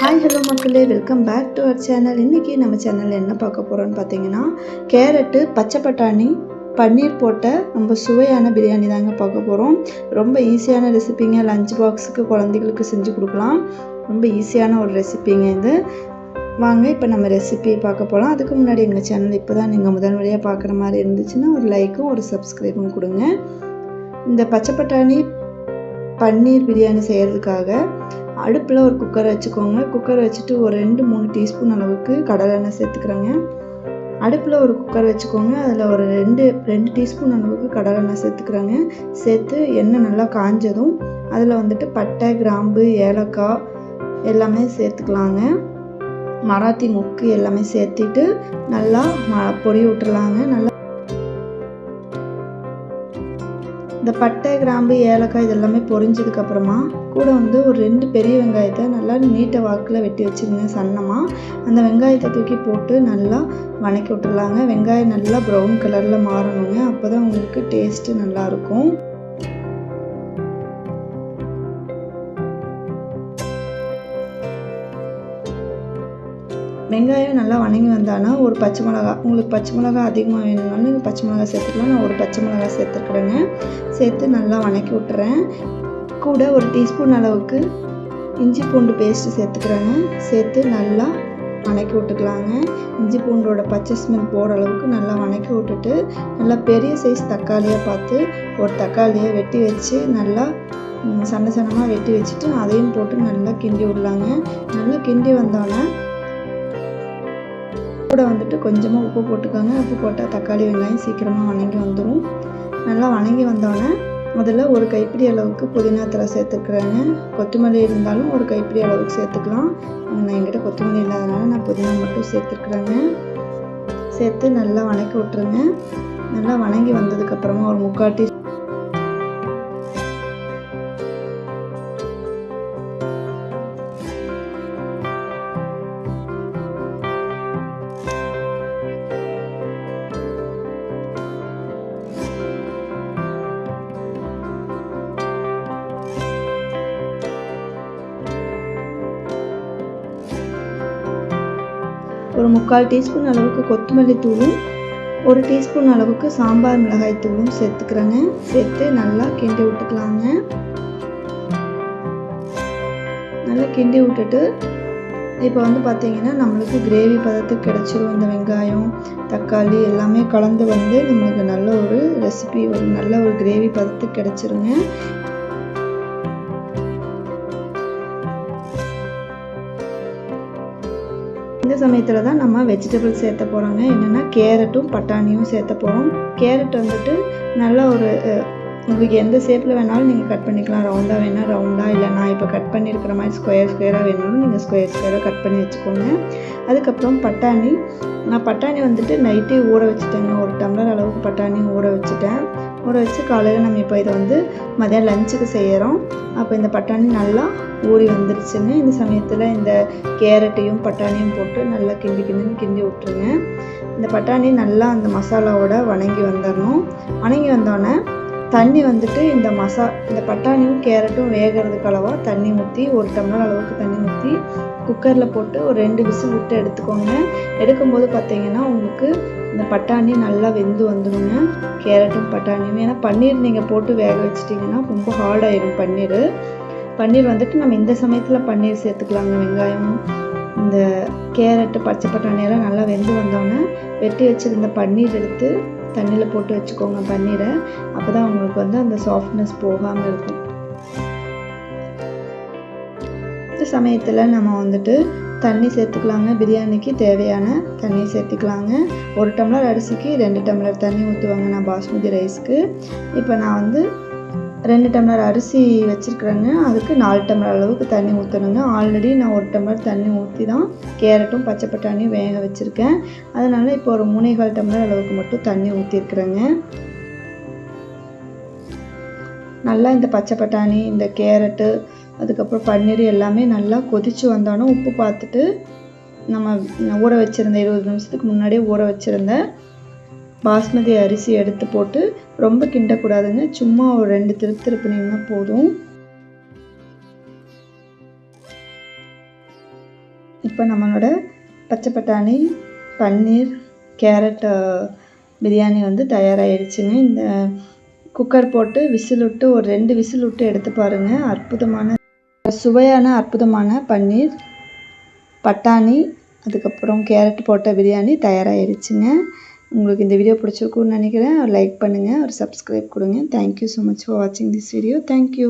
Hi hello மக்களே. Welcome back to our channel இன்றைக்கி நம்ம சேனலில் என்ன பார்க்க போகிறோம்னு பார்த்தீங்கன்னா கேரட்டு பச்சை பட்டாணி பன்னீர் போட்ட ரொம்ப சுவையான பிரியாணி தாங்க பார்க்க போகிறோம் ரொம்ப ஈஸியான ரெசிபிங்க லஞ்ச் பாக்ஸுக்கு குழந்தைகளுக்கு செஞ்சு கொடுக்கலாம். ரொம்ப ஈஸியான ஒரு ரெசிபிங்க இது. வாங்க இப்போ நம்ம ரெசிபி பார்க்க போகலாம் அதுக்கு முன்னாடி எங்கள் சேனல் இப்போ தான் நீங்கள் முதல் முறையாக பார்க்குற மாதிரி இருந்துச்சுன்னா ஒரு லைக்கும் ஒரு சப்ஸ்கிரைபும் கொடுங்க. இந்த பச்சை பட்டாணி பன்னீர் பிரியாணி செய்கிறதுக்காக அடுப்பில் ஒரு குக்கர் வச்சுக்கோங்க. குக்கர் வச்சுட்டு ஒரு ரெண்டு மூணு டீஸ்பூன் அளவுக்கு கடலெண்ணெய் சேர்த்துக்கிறேங்க. அடுப்பில் ஒரு குக்கர் வச்சுக்கோங்க. அதில் ஒரு ரெண்டு ரெண்டு டீஸ்பூன் அளவுக்கு கடலெண்ணெய் சேர்த்துக்கிறாங்க. சேர்த்து எண்ணெய் நல்லா காஞ்சதும் அதில் வந்துட்டு பட்டை கிராம்பு ஏலக்காய் எல்லாமே சேர்த்துக்கலாங்க. மராத்தி முக்கு எல்லாமே சேர்த்துட்டு நல்லா பொடி விட்டுறலாங்க நல்லா இந்த பட்டை கிராம்பு ஏலக்காய் இதெல்லாமே பொரிஞ்சதுக்கப்புறமா கூட வந்து ஒரு ரெண்டு பெரிய வெங்காயத்தை நல்லா நீட்டை வாக்கில் வெட்டி வச்சுருந்தேன் சன்னமாக அந்த வெங்காயத்தை தூக்கி போட்டு நல்லா வணக்கி விட்டுறலாங்க வெங்காயம் நல்லா ப்ரௌன் கலரில் மாறணுங்க. அப்போ தான் உங்களுக்கு டேஸ்ட்டு நல்லாயிருக்கும் வெங்காயம் நல்லா வணங்கி வந்தானா ஒரு பச்சை மிளகா? உங்களுக்கு பச்சை மிளகா அதிகமாக வேணும்னாலும் நீங்கள் பச்சை மிளகா சேர்த்துக்கலாம். நான் ஒரு பச்சை மிளகா சேர்த்துருக்குறேங்க. சேர்த்து நல்லா வணக்கி விட்டுறேன். கூட ஒரு டீஸ்பூன் அளவுக்கு இஞ்சி பூண்டு பேஸ்ட்டு சேர்த்துக்கிறேங்க. சேர்த்து நல்லா வணக்கி விட்டுக்கலாங்க. இஞ்சி பூண்டோட பச்சை ஸ்மெல் போகிற அளவுக்கு நல்லா வணக்கி விட்டுட்டு நல்லா பெரிய சைஸ் தக்காளியாக பார்த்து ஒரு தக்காளியை வெட்டி வச்சு நல்லா சன்ன சன்னமாக வெட்டி வச்சுட்டு அதையும் போட்டு நல்லா கிண்டி விடலாங்க. நல்லா கிண்டி வந்தோடனே கூட வந்துட்டு கொஞ்சமாக உப்பு போட்டுக்கோங்க. உப்பு போட்டால் தக்காளி வெங்காயம் சீக்கிரமாக வணங்கி வந்துடும் நல்லா வணங்கி வந்தோடனே முதல்ல ஒரு கைப்பிடி அளவுக்கு புதினா தலை சேர்த்துக்கிறேங்க. கொத்தமல்லி இருந்தாலும் ஒரு கைப்பிடி அளவுக்கு சேர்த்துக்கலாம். நான் என்கிட்ட கொத்தமல்லி இல்லாதனால நான் புதினா மட்டும் சேர்த்துருக்குறேங்க சேர்த்து நல்லா வணக்கி விட்டுருங்க. நல்லா வணங்கி வந்ததுக்கப்புறமா ஒரு முக்கால் டீ ஒரு முக்கால் டீஸ்பூன் அளவுக்கு கொத்தமல்லி தூளும் ஒரு டீஸ்பூன் அளவுக்கு சாம்பார் மிளகாய் தூளும் சேர்த்துக்கிறேங்க. சேர்த்து நல்லா கிண்டி விட்டுக்கலாங்க. நல்லா கிண்டி விட்டுட்டு இப்போ வந்து பார்த்தீங்கன்னா நம்மளுக்கு கிரேவி பதத்துக்கு கிடச்சிரும். இந்த வெங்காயம் தக்காளி எல்லாமே கலந்து வந்து நம்மளுக்கு நல்ல ஒரு ரெசிபி ஒரு நல்ல ஒரு கிரேவி பதத்துக்கு கிடச்சிருங்க. இந்த சமயத்தில் தான் நம்ம வெஜிடபிள் சேர்த்த போகிறோங்க என்னென்னா கேரட்டும் பட்டாணியும் சேர்த்த போகிறோம் கேரட் வந்துட்டு நல்ல ஒரு உங்களுக்கு எந்த ஷேப்பில் வேணாலும் நீங்கள் கட் பண்ணிக்கலாம். ரவுண்டாக வேணால் ரவுண்டாக இல்லை நான் இப்போ கட் பண்ணியிருக்கிற மாதிரி ஸ்கொயர் ஸ்கொயராக வேணாலும் நீங்கள் ஸ்கொயர் ஸ்கொயராக கட் பண்ணி வச்சுக்கோங்க. அதுக்கப்புறம் பட்டாணி. நான் பட்டாணி வந்துட்டு நைட்டே ஊற வச்சுட்டேங்க. ஒரு டம்ளர் அளவுக்கு பட்டாணி ஊற வச்சுட்டேன். ஊற வச்சு காலையில் நம்ம இப்போ இதை வந்து மதியம் லஞ்சுக்கு செய்கிறோம் அப்போ இந்த பட்டாணி நல்லா ஊறி வந்துருச்சுங்க. இந்த சமயத்தில் இந்த கேரட்டையும் பட்டாணியும் போட்டு நல்லா கிண்டி கிண்டின்னு கிண்டி விட்டுருங்க. இந்த பட்டாணி நல்லா அந்த மசாலாவோட வணங்கி வந்துடணும் வணங்கி வந்தோடனே தண்ணி வந்துட்டு இந்த மசா இந்த பட்டாணியும் கேரட்டும் வேகிறதுக்கு அளவாக தண்ணி ஊற்றி ஒரு டம்ளர் அளவுக்கு தண்ணி ஊற்றி குக்கரில் போட்டு ஒரு ரெண்டு விசில் விட்டு எடுத்துக்கோங்க. எடுக்கும்போது பார்த்தீங்கன்னா உங்களுக்கு இந்த பட்டாணி நல்லா வெந்து வந்துடுங்க கேரட்டும் பட்டாணியும் ஏன்னா பன்னீர் நீங்கள் போட்டு வேக வச்சிட்டிங்கன்னா ரொம்ப ஹார்டாயிடும் பன்னீர். பன்னீர் வந்துட்டு நம்ம இந்த சமயத்தில் பன்னீர் சேர்த்துக்கலாங்க வெங்காயம். இந்த கேரட்டு பச்சை பட்டாணியெல்லாம் நல்லா வெந்து வந்தோடனே வெட்டி வச்சுருந்த பன்னீர் எடுத்து தண்ணியில் போட்டு வச்சுக்கோங்க பன்னீரை. அப்போ தான் உங்களுக்கு வந்து அந்த சாஃப்ட்னஸ் போகாமல் இருக்கும். இந்த சமயத்தில் நம்ம வந்துட்டு தண்ணி சேர்த்துக்கலாங்க. பிரியாணிக்கு தேவையான தண்ணி சேர்த்துக்கலாங்க. ஒரு டம்ளர் அரிசிக்கு ரெண்டு டம்ளர் தண்ணி ஊற்றுவாங்க நான் பாஸ்மதி ரைஸ்க்கு இப்போ நான் வந்து ரெண்டு டம்ளர் அரிசி வச்சுருக்குறேங்க. அதுக்கு நாலு டம்ளர் அளவுக்கு தண்ணி ஊற்றணுங்க ஆல்ரெடி நான் ஒரு டம்ளர் தண்ணி ஊற்றி தான் கேரட்டும் பச்சை பட்டாணியும் வேக வச்சுருக்கேன். அதனால் இப்போ ஒரு மூணேகால் டம்ளர் அளவுக்கு மட்டும் தண்ணி ஊற்றிருக்குறேங்க நல்லா இந்த பச்சை பட்டாணி இந்த கேரட்டு அதுக்கப்புறம் பன்னீர் எல்லாமே நல்லா கொதித்து வந்தாலும் உப்பு பார்த்துட்டு நம்ம ஊற வச்சுருந்த இருபது நிமிஷத்துக்கு முன்னாடியே ஊற வச்சுருந்த பாஸ்மதி அரிசி எடுத்து போட்டு ரொம்ப கிண்டக்கூடாதுங்க. சும்மா ஒரு ரெண்டு திருப்பு போதும். இப்போ நம்மளோட பச்சை பட்டாணி பன்னீர் கேரட் பிரியாணி வந்து தயாராகிடுச்சுங்க இந்த குக்கர் போட்டு விசில் விட்டு ஒரு ரெண்டு விசில் விட்டு எடுத்து பாருங்கள் அற்புதமான சுவையான அற்புதமான பன்னீர் பட்டாணி அதுக்கப்புறம் கேரட் போட்ட பிரியாணி தயாராகிடுச்சுங்க உங்களுக்கு இந்த வீடியோ பிடிச்சிருக்குன்னு நினைக்கிறேன். லைக் பண்ணுங்கள் ஒரு சப்ஸ்கிரைப் கொடுங்க. Thank you so much for வாட்சிங் திஸ் வீடியோ தேங்க்யூ